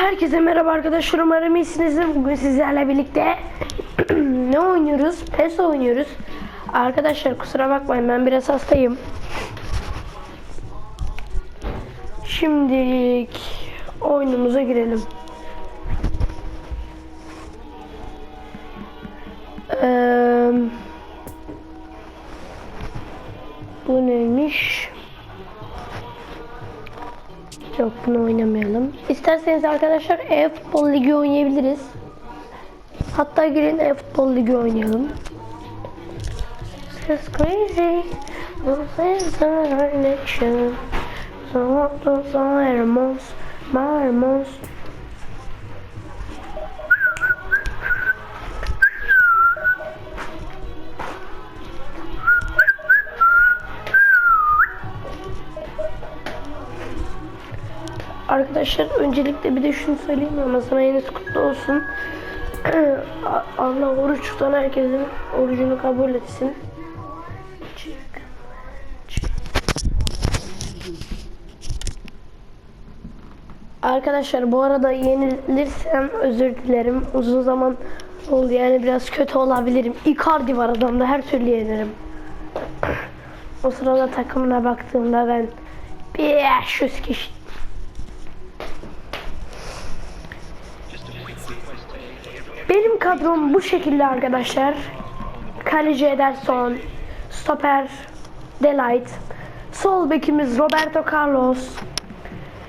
Herkese merhaba arkadaşlar umarım iyisinizdir. Bugün sizlerle birlikte ne oynuyoruz? PES oynuyoruz. Arkadaşlar kusura bakmayın ben biraz hastayım. Şimdilik oyunumuza girelim. İsterseniz arkadaşlar e-futbol ligi oynayabiliriz. Hatta girin e-futbol ligi oynayalım. It's crazy. This is our nation. So. Arkadaşlar öncelikle bir de şunu söyleyeyim Ramazan ayınız kutlu olsun. Allah oruç tutan herkesin orucunu kabul etsin. Arkadaşlar bu arada yenilirsem özür dilerim. Uzun zaman oldu yani biraz kötü olabilirim. Icardi var adamda her türlü yenirim. O sırada takımına baktığımda ben 500 kişi kadrom bu şekilde arkadaşlar. Kaleci Ederson, stoper Delight, sol bekimiz Roberto Carlos,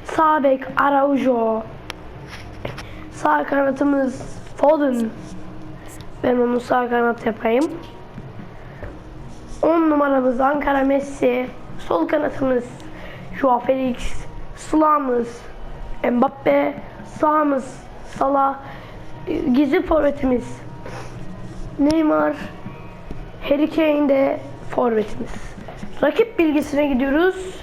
sağ bek Araujo, sağ kanatımız Foden. Ben onu sağ kanat yapayım. 10 numaramız Ankara Messi, sol kanatımız Joao Felix, sağımız Mbappe, sağımız Salah, gizli forvetimiz Neymar, Harry Kane de forvetimiz. Rakip bilgisine gidiyoruz.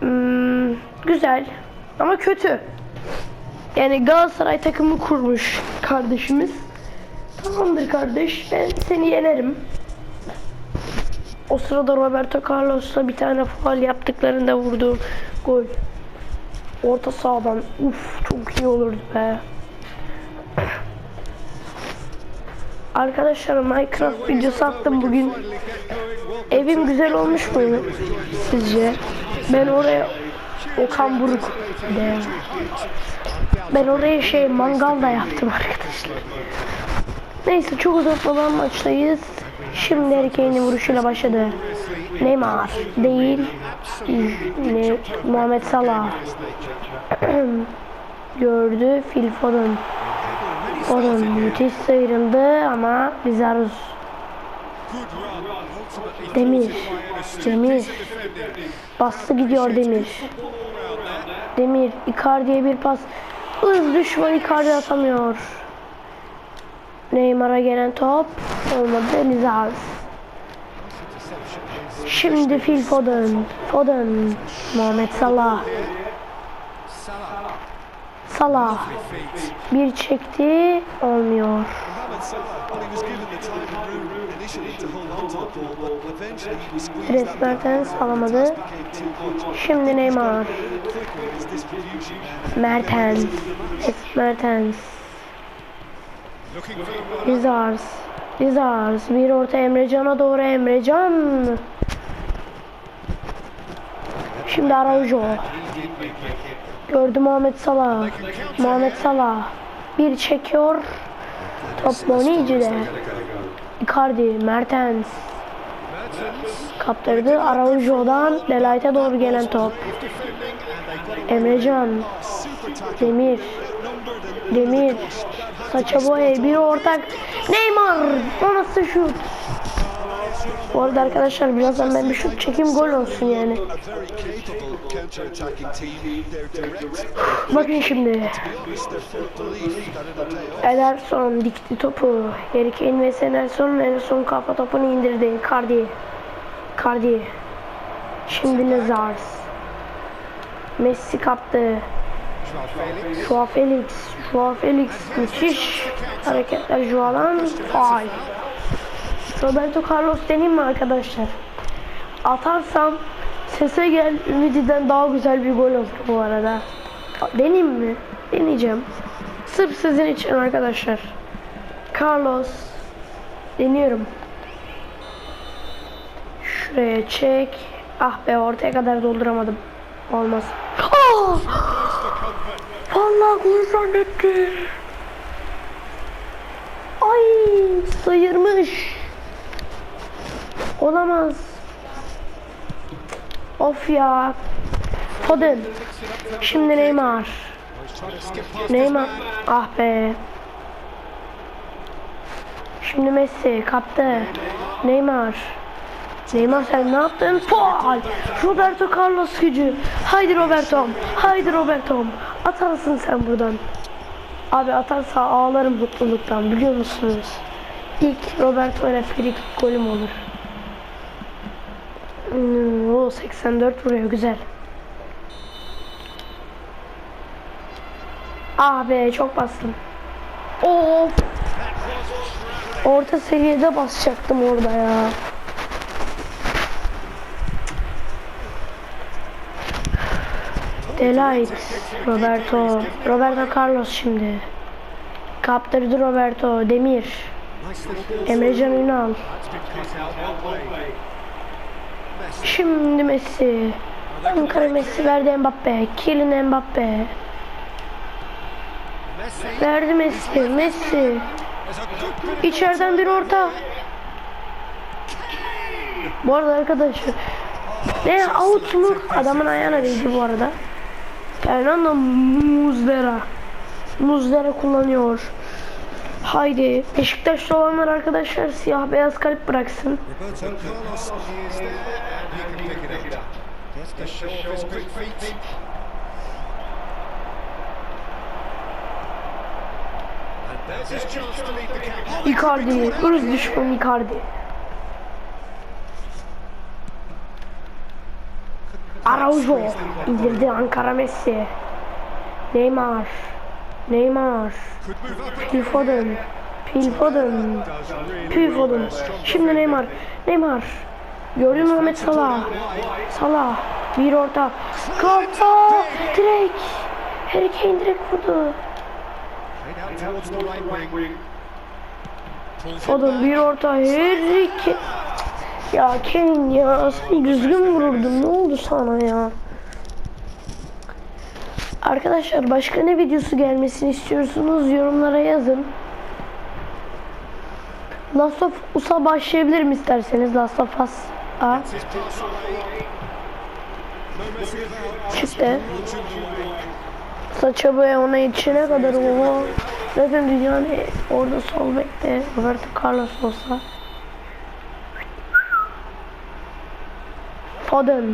Hmm, güzel ama kötü. Yani Galatasaray takımı kurmuş kardeşimiz. Tamamdır kardeş ben seni yenerim. O sırada Roberto Carlos'la bir tane faal yaptıklarında vurduğum gol. Orta sahadan uf çok iyi olurdu be. Arkadaşlar Minecraft videosu attım bugün. Evim güzel olmuş mu sizce? Ben oraya Okan Buruk de. Ben oraya şey mangal da yaptım arkadaşlar. Neyse çok uzatmadan maçtayız. Şimdi Kane'in vuruşuyla başladı. Neymar değil. Ne, Muhammed Salah. Gördü Phil Foden. Foden müthiş sıyrıldı ama Bizarus. Demir. Demir. Bastı gidiyor Demir. Demir. Icardi'ye bir pas. Hız düşman Icardi atamıyor. Neymar'a gelen top olmadı. Lizaz. Şimdi Phil Foden. Foden. Muhammed Salah. Salah. Bir çekti. Olmuyor. Dres Mertens alamadı. Şimdi Neymar. Mertens. Mertens. Lizars. Lizars. Bir orta Emrecan'a doğru Emrecan. Şimdi Araujo. Gördü Muhammed Salah. Muhammed Salah. Bir çekiyor. Top Bonici'de. Icardi. Mertens. Kaptırdı. Araujo'dan Delight'e doğru gelen top. Emrecan. Demir. Demir. Saça boya bir ortak. Neymar. O nasıl şut? Bu arada arkadaşlar birazdan ben bir şut çekeyim gol olsun yani. Bakın şimdi. Ederson dikti topu. Harry Kane ve Ederson en son kafa topunu indirdi. Cardi. Cardi. Şimdi Nezars. Messi kaptı. Joao Felix. Joao Felix müthiş hareketler Joao'dan faal. Roberto Carlos deneyim mi arkadaşlar? Atarsam sese gel Ümidi'den daha güzel bir gol olur bu arada. Deneyeyim mi? Deneyeceğim. Sırf sizin için arkadaşlar. Carlos. Deniyorum. Şuraya çek. Ah be ortaya kadar dolduramadım. Olmaz. Ah! Vallahi gol zannettim. Ay sıyırmış. Olamaz. Of ya. Foden. Şimdi Neymar. Neymar. Ah be. Şimdi Messi kaptı. Neymar. Neymar sen ne yaptın? Faal. Roberto Carlos gücü. Haydi Roberto. Haydi Roberto. Atarsın sen buradan. Abi atarsa ağlarım mutluluktan biliyor musunuz? İlk Roberto ile free golüm olur. O 84 vuruyor güzel. Ah be çok bastım. Of. Orta seviyede basacaktım orada ya. Delight. Roberto. Roberto Carlos şimdi. Kaptırdı Roberto. Demir. Emrecan Ünal. Şimdi Messi. Ankara Messi verdi Mbappe. Kylian Mbappe. Verdi Messi. Messi. İçeriden bir orta. Bu arada arkadaşlar. Ne out mu? Adamın ayağına değdi bu arada. Fernando Muslera. Muslera kullanıyor. Haydi Beşiktaşlı olanlar arkadaşlar siyah beyaz kalp bıraksın. Icardi, ırz düşmanı Icardi. Araujo indirdi Ankara Messi. Neymar. Neymar. Phil Foden. Phil Foden. Phil Foden. Şimdi Neymar. Neymar. Gördün mü Mehmet Salah? Salah. Bir orta. Kafa. Direkt. Harry Kane direkt vurdu. Foden bir orta. Harry Kane. Ya Kane ya sen düzgün vururdun. Ne oldu sana ya? Arkadaşlar başka ne videosu gelmesini istiyorsunuz yorumlara yazın. Last of Us'a başlayabilirim isterseniz Last of Us. A. Çıktı. Saça boya ona içine kadar oha. Zaten dünyanın orada sol bekte Roberto Carlos olsa. Foden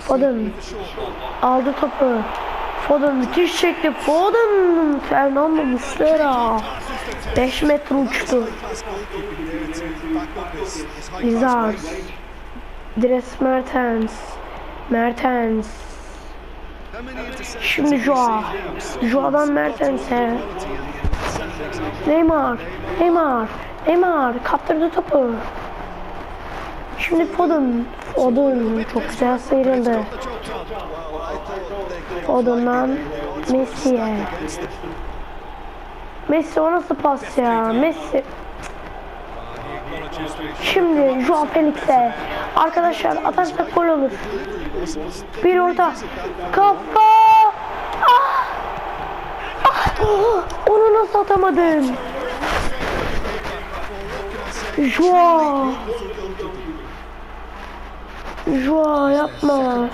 Foden aldı topu. Foden müthiş çekti. Foden Fernando Muslera 5 metre uçtu. Lizard. Dres Mertens Mertens Şimdi now? Joao'dan Mertens'e. Neymar, Neymar, Neymar kaptırdı topu. Şimdi Foden, Foden çok güzel sıyrıldı. Foden'dan Messi'ye. Messi o nasıl pas ya? Messi. Şimdi Joao Felix'e. Arkadaşlar atarsak gol olur. Bir orta. Kafa. Ah! Ah! Onu nasıl atamadın? Joao. Joao yapma.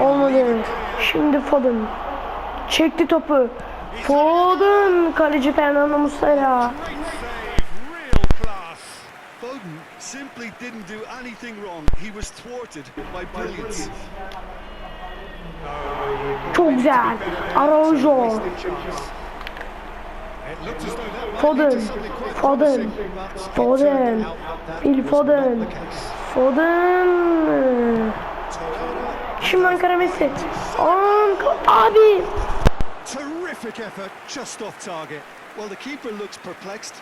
Olmadı. Şimdi Foden. Çekti topu. Foden. Kaleci Fernando Muslera. Foden simply didn't do anything wrong. He was thwarted by brilliance. Çok güzel. Araujo. Foden. Foden. Foden. Phil Foden. Foden. Şimdi Ankara Messi. Ankara. Abi. Terrific effort, just off target. Well, the keeper looks perplexed.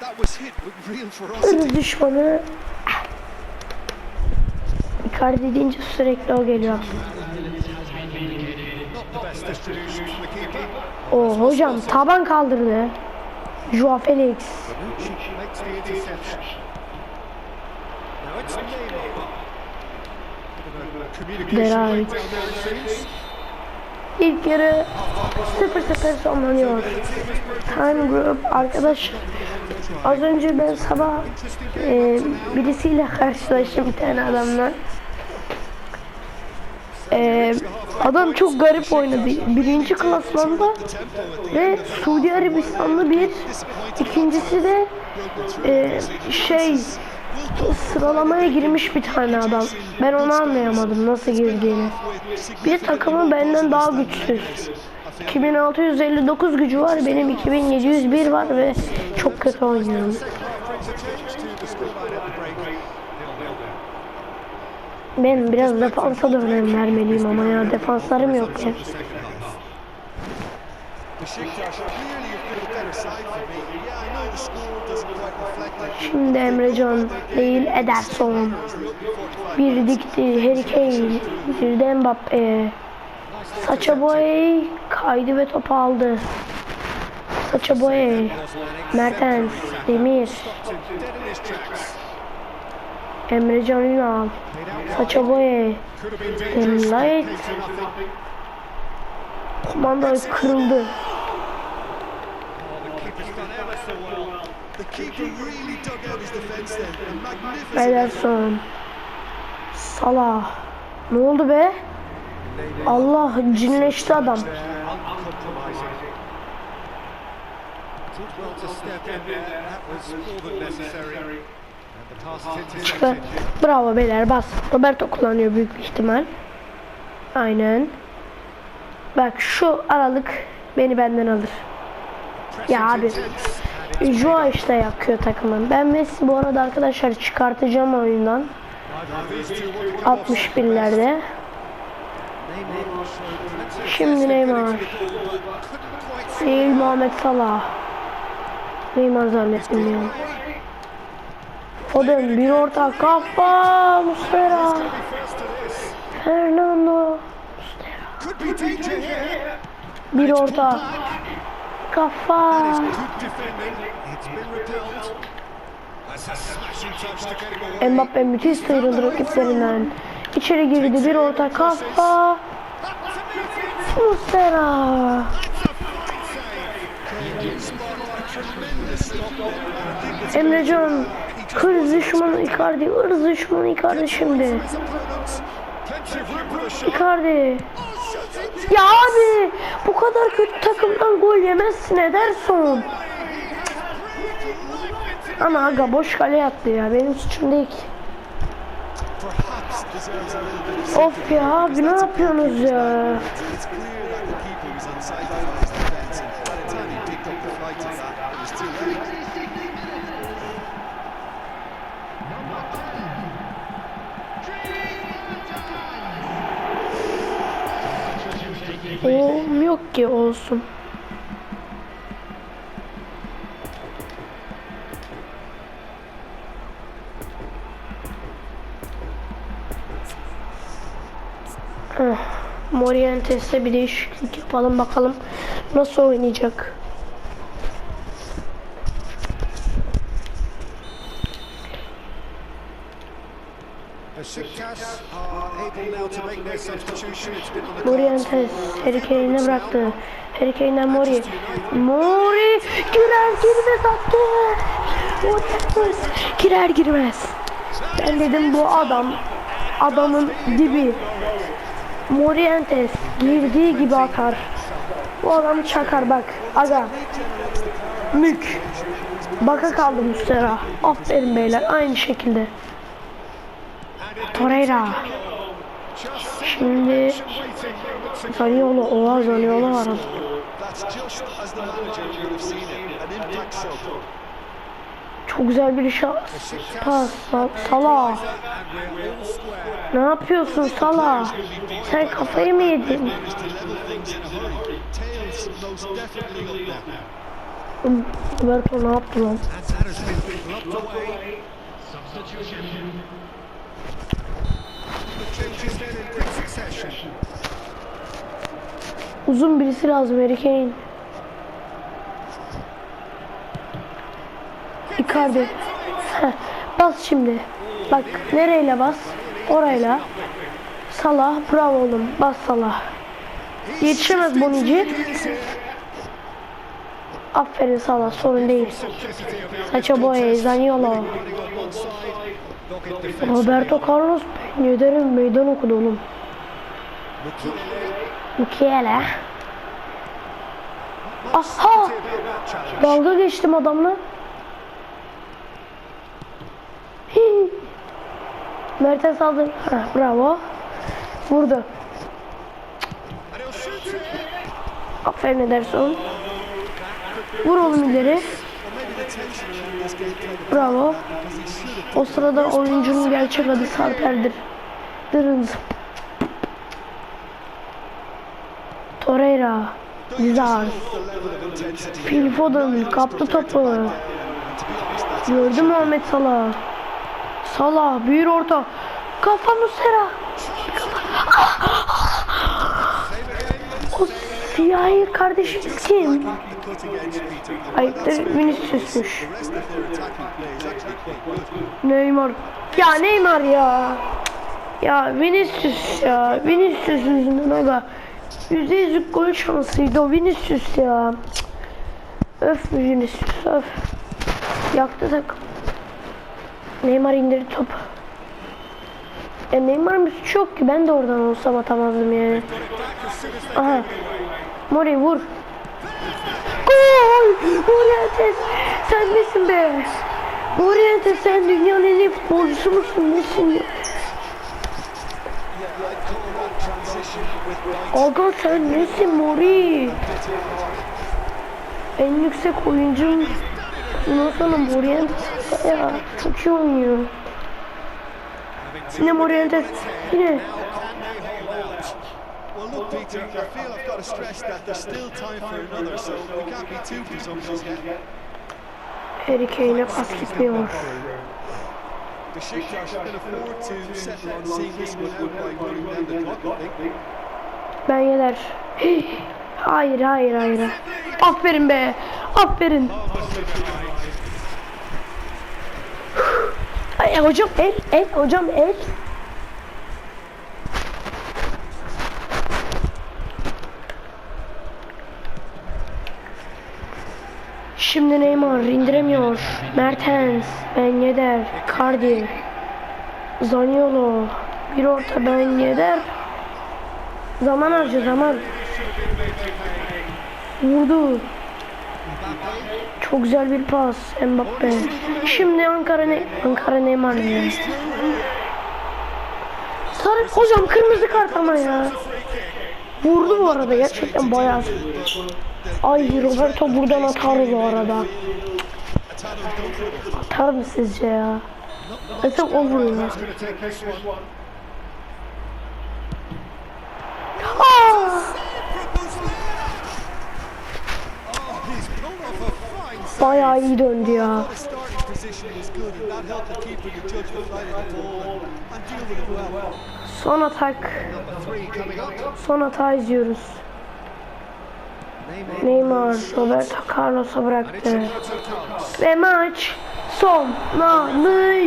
That was hit with real ferocity. Düşmanı. Icardi deyince sürekli o geliyor. Not the best distribution from the keeper. O hocam taban kaldırdı. Joao Felix. Seems. İlk yarı 0-0 sonlanıyor. Time Group arkadaş az önce ben sabah e, birisiyle karşılaştım bir tane adamla. E, adam çok garip oynadı. Birinci klasmanda ve Suudi Arabistanlı bir. İkincisi de e, şey sıralamaya girmiş bir tane adam. Ben onu anlayamadım nasıl girdiğini. Bir takımı benden daha güçsüz. 2659 gücü var, benim 2701 var ve çok kötü oynuyorum. Ben biraz defansa da önem vermeliyim ama ya defanslarım yok ya. Şimdi Emrecan değil Ederson. Bir dikti Harry Kane. Bir de Mbappe. Saça Boey kaydı ve topu aldı. Saça Boey. Mertens. Demir. Emrecan Ünal. Saça dangerous. Light. Kumanda kırıldı. Ederson. Salah. Ne oldu be? Allah cinleşti adam. İntercepted. Bravo beyler bas. Roberto kullanıyor büyük bir ihtimal. Aynen. Bak şu aralık beni benden alır. Ya abi. Joa işte yakıyor takımın. Ben Messi bu arada arkadaşlar çıkartacağım oyundan. Either of these two will 61'lerde. Şimdi Neymar. Değil Muhammed Salah. Neymar zannettim ya. Foden bir orta kafa Muslera. Fernando. Here. Bir orta. Kafa. Mbappe müthiş sıyrıldı rakiplerinden. İçeri girdi bir orta kafa. Muslera. Emrecan. Hırz düşmanı Icardi. Hırz düşmanı Icardi şimdi. Icardi. Ya abi bu kadar kötü takımdan gol yemezsin Ederson. Ama aga boş kale yattı ya benim suçum değil ki. Of ya abi ne yapıyorsunuz ya? Oğlum yok ki olsun. Heh, Morientes'te bir değişiklik yapalım bakalım nasıl oynayacak. Morientes Harry Kane'e bıraktı. Harry Kane'den Mori. Mori girer girmez attı. Morientes girer girmez. Ben dedim bu adam adamın dibi. Morientes girdiği gibi atar. Bu adam çakar bak. Aga. Mük. Baka kaldı Mustera. Aferin beyler aynı şekilde. Torreira. Şimdi Zaniolo, oha Zaniolo var. Çok güzel bir şans. Pas. Sa- Salah. Ne yapıyorsun Salah? Sen kafayı mı yedin? Managed to level things Uzun birisi lazım Harry Kane. Icardi. Bas şimdi. Bak nereyle bas? Orayla. Salah. Bravo oğlum. Bas Salah. Yetişemez Bonici. Aferin Salah. Sorun değil. Saça boya. Zaniolo. Roberto Carlos ne derim meydan okudu oğlum. Mukiele. Aha! Dalga geçtim adamla. Hii. Mertens aldı. Bravo. Vurdu. Aferin Ederson. Vur oğlum ileri. Bravo. O sırada oyuncunun gerçek adı Sarper'dir. Dırınız. Torreira. Zizar. Phil Foden kaptı topu. Gördü Muhammed Salah. Salah büyür orta. Kafa Musera. O siyahi kardeşim kim? Ayıptır Vinicius'muş. Neymar. Ya Neymar ya. Ya Vinicius ya. Vinicius yüzünden o da. Yüzde yüzlük gol şansıydı o Vinicius ya. Öf Vinicius öf. Yaktı takım. Neymar indirdi topu. Ya Neymar'ın bir suçu ki. Ben de oradan olsam atamazdım yani. Aha. Mori vur. Gol! Morientes sen nesin be? Morientes sen dünyanın en iyi futbolcusu musun? Nesin ya? Aga sen nesin Mori? En yüksek oyuncum. Bundan sonra Morientes ya çok iyi oynuyor. Yine Morientes yine. Peter, I feel I've got to stress that there's still time for another, so we can't be too presumptuous yet. Harry Kane'e pas gitmiyor. Ben yener. Hayır hayır hayır. Aferin be. Aferin. Ay, hocam el el hocam el. Şimdi Neymar indiremiyor. Mertens, Ben Yedder, Cardi, Zaniolo, bir orta Ben Yedder. Zaman harca zaman. Vurdu. Çok güzel bir pas Mbappe. Şimdi Ankara ne Ankara Neymar ya. Sarı hocam kırmızı kart ama ya. Vurdu bu arada gerçekten bayağı. Ay Roberto buradan atar bu arada. Atar mı sizce ya? Mesela o vuruyor. Bayağı iyi döndü ya. Son atak. Son hata izliyoruz. Neymar Roberto Carlos'a bıraktı. Ve maç sonlanıyor.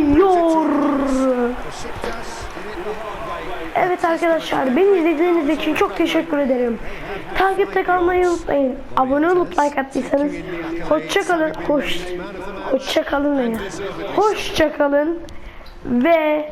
Evet arkadaşlar beni izlediğiniz için çok teşekkür ederim. Takipte kalmayı unutmayın. Abone olup like attıysanız hoşça kalın. Hoş hoşça kalın? Hoşça kalın ve